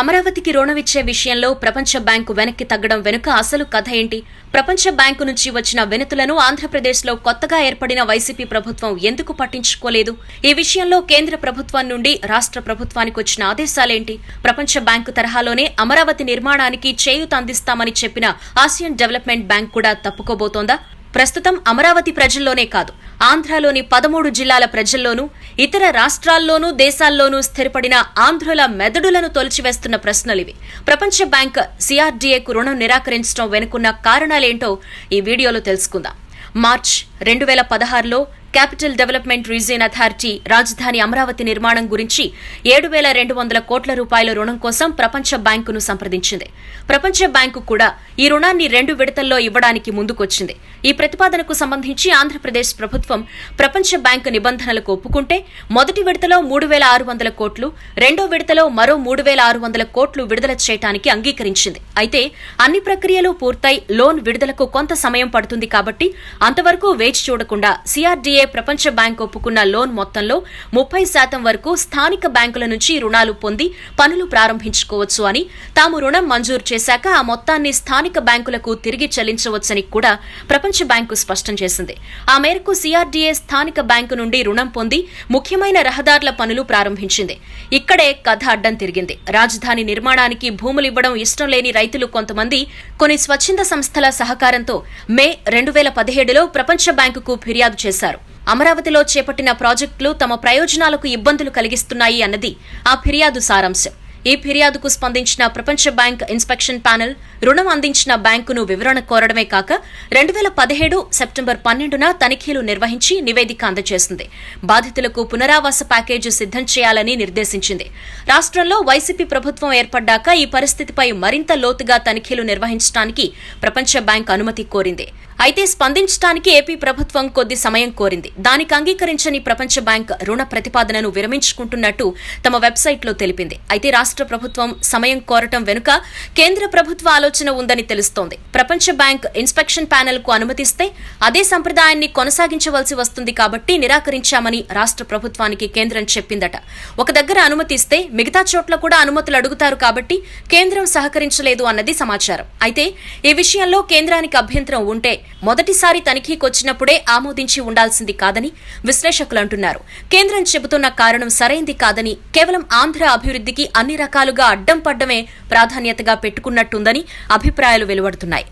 అమరావతికి రుణమిచ్చే విషయంలో ప్రపంచ బ్యాంకు వెనక్కి తగ్గడం వెనుక అసలు కథ ఏంటి? ప్రపంచ బ్యాంకు నుంచి వచ్చిన వెనుతులను ఆంధ్రప్రదేశ్లో కొత్తగా ఏర్పడిన వైసీపీ ప్రభుత్వం ఎందుకు పట్టించుకోలేదు? ఈ విషయంలో కేంద్ర ప్రభుత్వం నుండి రాష్ట్ర ప్రభుత్వానికి వచ్చిన ఆదేశాలేంటి? ప్రపంచ బ్యాంకు తరహాలోనే అమరావతి నిర్మాణానికి చేయూత అందిస్తామని చెప్పిన ఆసియన్ డెవలప్మెంట్ బ్యాంక్ కూడా తప్పుకోబోతోందా? ప్రస్తుతం అమరావతి ప్రజల్లోనే కాదు ఆంధ్రలోని పదమూడు జిల్లాల ప్రజల్లోనూ ఇతర రాష్ట్రాల్లోనూ దేశాల్లోనూ స్థిరపడిన ఆంధ్రుల మెదడులను తొలిచివేస్తున్న ప్రశ్నలివి ప్రపంచ బ్యాంక్ సిఆర్డీఏకు రుణం నిరాకరించడం వెనుకున్న కారణాలేంటో ఈ వీడియోలో తెలుసుకుందాం. మార్చ్ రెండు వేల పదహారులో క్యాపిటల్ డెవలప్మెంట్ రీజియన్ అథారిటీ రాజధాని అమరావతి నిర్మాణం గురించి ఏడు వేల రెండు వందల కోట్ల రూపాయల రుణం కోసం ప్రపంచ బ్యాంకును సంప్రదించింది. ప్రపంచ బ్యాంకు కూడా ఈ రుణాన్ని రెండు విడతల్లో ఇవ్వడానికి ముందుకొచ్చింది. ఈ ప్రతిపాదనకు సంబంధించి ఆంధ్రప్రదేశ్ ప్రభుత్వం ప్రపంచ బ్యాంకు నిబంధనలకు ఒప్పుకుంటే మొదటి విడతలో మూడు వేల ఆరు వందల కోట్లు రెండో విడతలో మరో మూడు వేల ఆరు వందల కోట్లు విడుదల చేయడానికి అంగీకరించింది. అయితే అన్ని ప్రక్రియలు పూర్తయి లోన్ విడుదలకు కొంత సమయం పడుతుంది కాబట్టి అంతవరకు వేచి చూడకుండా సీఆర్డీఏ ప్రపంచ బ్యాంక్ ఒప్పుకున్న లోన్ మొత్తంలో ముప్పై శాతం వరకు స్థానిక బ్యాంకుల నుంచి రుణాలు పొంది పనులు ప్రారంభించుకోవచ్చు అని తాము రుణం మంజూరు చేశాక ఆ మొత్తాన్ని స్థానిక బ్యాంకులకు తిరిగి చెల్లించవచ్చని కూడా ప్రపంచ బ్యాంకు స్పష్టం చేసింది. ఆ మేరకు సీఆర్డీఏ స్థానిక బ్యాంకు నుండి రుణం పొంది ముఖ్యమైన రహదారుల పనులు ప్రారంభించింది. ఇక్కడే కథ అడ్డం తిరిగింది. రాజధాని నిర్మాణానికి భూములివ్వడం ఇష్టం లేని రైతులు కొంతమంది కొన్ని స్వచ్ఛంద సంస్థల సహకారంతో మే రెండు వేల పదిహేడులో ప్రపంచ బ్యాంకుకు ఫిర్యాదు చేశారు. అమరావతిలో చేపట్టిన ప్రాజెక్టులు తమ ప్రయోజనాలకు ఇబ్బందులు కలిగిస్తున్నాయి అన్నది ఆ ఫిర్యాదు సారాంశం. ఈ ఫిర్యాదుకు స్పందించిన ప్రపంచ బ్యాంక్ ఇన్స్పెక్షన్ ప్యానెల్ రుణం అందించిన బ్యాంకును వివరణ కోరడమే కాక రెండు వేల పదిహేడు సెప్టెంబర్ పన్నెండున తనిఖీలు నిర్వహించి నివేదిక అందజేసింది. బాధితులకు పునరావాస ప్యాకేజీ సిద్దం చేయాలని నిర్దేశించింది. రాష్ట్రంలో వైసీపీ ప్రభుత్వం ఏర్పడ్డాక ఈ పరిస్థితిపై మరింత లోతుగా తనిఖీలు నిర్వహించడానికి ప్రపంచ బ్యాంక్ అనుమతి కోరింది. అయితే స్పందించడానికి ఏపీ ప్రభుత్వం కొద్ది సమయం కోరింది. దానికి అంగీకరించని ప్రపంచ బ్యాంక్ రుణ ప్రతిపాదనను విరమించుకుంటున్నట్టు తమ వెబ్సైట్లో తెలిపింది. అయితే రాష్ట్ర ప్రభుత్వం సమయం కోరటం వెనుక కేంద్ర ప్రభుత్వ ఆలోచన ఉందని తెలుస్తోంది. ప్రపంచ బ్యాంక్ ఇన్స్పెక్షన్ ప్యానెల్కు అనుమతిస్తే అదే సంప్రదాయాన్ని కొనసాగించవలసి వస్తుంది కాబట్టి నిరాకరించామని రాష్ట్ర ప్రభుత్వానికి కేంద్రం చెప్పిందట. ఒక దగ్గర అనుమతిస్తే మిగతా చోట్ల కూడా అనుమతులు అడుగుతారు కాబట్టి కేంద్రం సహకరించలేదు అన్నది సమాచారం. అయితే ఈ విషయంలో కేంద్రానికి అభ్యంతరం ఉంటే మొదటిసారి తనిఖీకొచ్చినప్పుడే ఆమోదించి ఉండాల్సింది కాదని విశ్లేషకులు అంటున్నారు. కేంద్రం చెబుతున్న కారణం సరైంది కాదని కేవలం ఆంధ్ర అభివృద్ధికి అన్ని రకాలుగా అడ్డం పడ్డమే ప్రాధాన్యతగా పెట్టుకున్నట్టుందని అభిప్రాయాలు వెలువడుతున్నాయి.